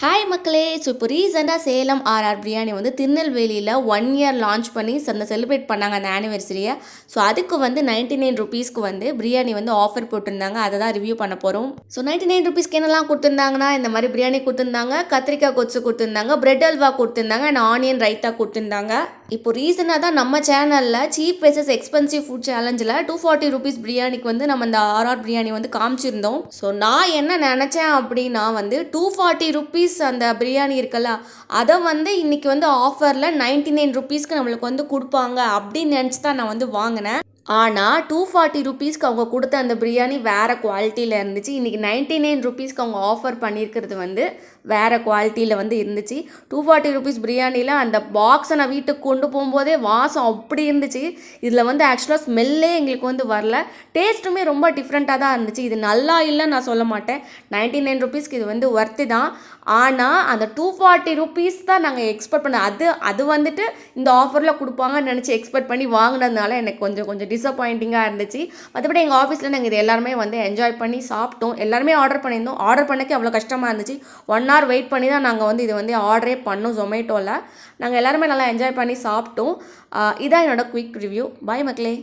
Hi மக்களே. So இப்போ ரீசெண்டாக சேலம் ஆர்ஆர் பிரியாணி வந்து திருநெல்வேலியில் ஒன் இயர் லான்ச் பண்ணி அந்த செலிப்ரேட் பண்ணாங்க அந்த ஆனிவர்சரியை ஸோ அதுக்கு வந்து நைன்டி நைன் ருபீஸ்க்கு வந்து பிரியாணி வந்து ஆஃபர் போட்டிருந்தாங்க. அதை தான் ரிவ்யூ பண்ண போகிறோம் ஸோ நைன்டி நைன் ருபீஸ்க்கு என்னெல்லாம் கொடுத்துருந்தாங்கன்னா இந்த மாதிரி பிரியாணி கொடுத்துருந்தாங்க. கத்திரிக்காய் கொச்சு கொடுத்துருந்தாங்க. பிரெட் அல்வா கொடுத்துருந்தாங்க. அண்ட் ஆனியன் ரைத்தா கொடுத்துருந்தாங்க. இப்போ ரீசெண்டாக தான் நம்ம சேனலில் சீப் வெசஸ் எக்ஸ்பென்சிவ் ஃபுட் சேலஞ்சில் டூ ஃபார்ட்டி ருபீஸ் பிரியாணிக்கு வந்து நம்ம இந்த ஆர்ஆர் பிரியாணி வந்து காமிச்சிருந்தோம். ஸோ நான் என்ன நினச்சேன் அப்படின்னா வந்து டூ ஃபார்ட்டி ருபீஸ் அந்த பிரியாணி இருக்குல்ல அதை வந்து இன்றைக்கி வந்து ஆஃபரில் நைன்ட்டி நைன் ருபீஸ்க்கு நம்மளுக்கு வந்து கொடுப்பாங்க அப்படின்னு நினச்சி தான் நான் வந்து வாங்கினேன். ஆனால் டூ ஃபார்ட்டி ருபீஸ்க்கு அவங்க கொடுத்த அந்த பிரியாணி வேறு குவாலிட்டியில் இருந்துச்சு. இன்றைக்கி நைன்ட்டி நைன் ருபீஸ்க்கு அவங்க ஆஃபர் பண்ணியிருக்கிறது வந்து வேறு குவாலிட்டியில் வந்து இருந்துச்சு. டூ ஃபார்ட்டி ருபீஸ் பிரியாணியில் அந்த பாக்ஸை நான் வீட்டுக்கு கொண்டு போகும்போதே வாசம் அப்படி இருந்துச்சு. இதில் வந்து ஆக்சுவலாக ஸ்மெல்லே எங்களுக்கு வந்து வரல. டேஸ்ட்டுமே ரொம்ப டிஃப்ரெண்ட்டாக தான் இருந்துச்சு. இது நல்லா இல்லைன்னு நான் சொல்ல மாட்டேன். நைன்ட்டி நைன் ருபீஸ்க்கு இது வந்து ஒர்த்து தான். ஆனால் அந்த டூ ஃபார்ட்டி ருபீஸ் தான் நாங்கள் எக்ஸ்பெக்ட் பண்ண அது அது வந்துட்டு இந்த ஆஃபரில் கொடுப்பாங்கன்னு நினச்சி எக்ஸ்பெக்ட் பண்ணி வாங்கினதுனால எனக்கு கொஞ்சம் கொஞ்சம் டிசப்பாயிண்டிங்காக இருந்துச்சு. மற்றபடி எங்கள் ஆஃபீஸில் நாங்கள் இது எல்லாருமே வந்து என்ஜாய் பண்ணி சாப்பிட்டோம். எல்லாருமே ஆர்டர் பண்ணியிருந்தோம். ஆர்டர் பண்ணக்கே அவ்வளோ கஷ்டமாக இருந்துச்சு. ஒன் ஹவர் வெயிட் பண்ணி தான் நாங்கள் வந்து இது வந்து ஆர்டரே பண்ணோம் ஜொமேட்டோவில் நாங்கள் எல்லாருமே நல்லா என்ஜாய் பண்ணி சாப்பிட்டோம். இதான் என்னோடய குயிக் ரிவ்யூ பாய் மக்களே.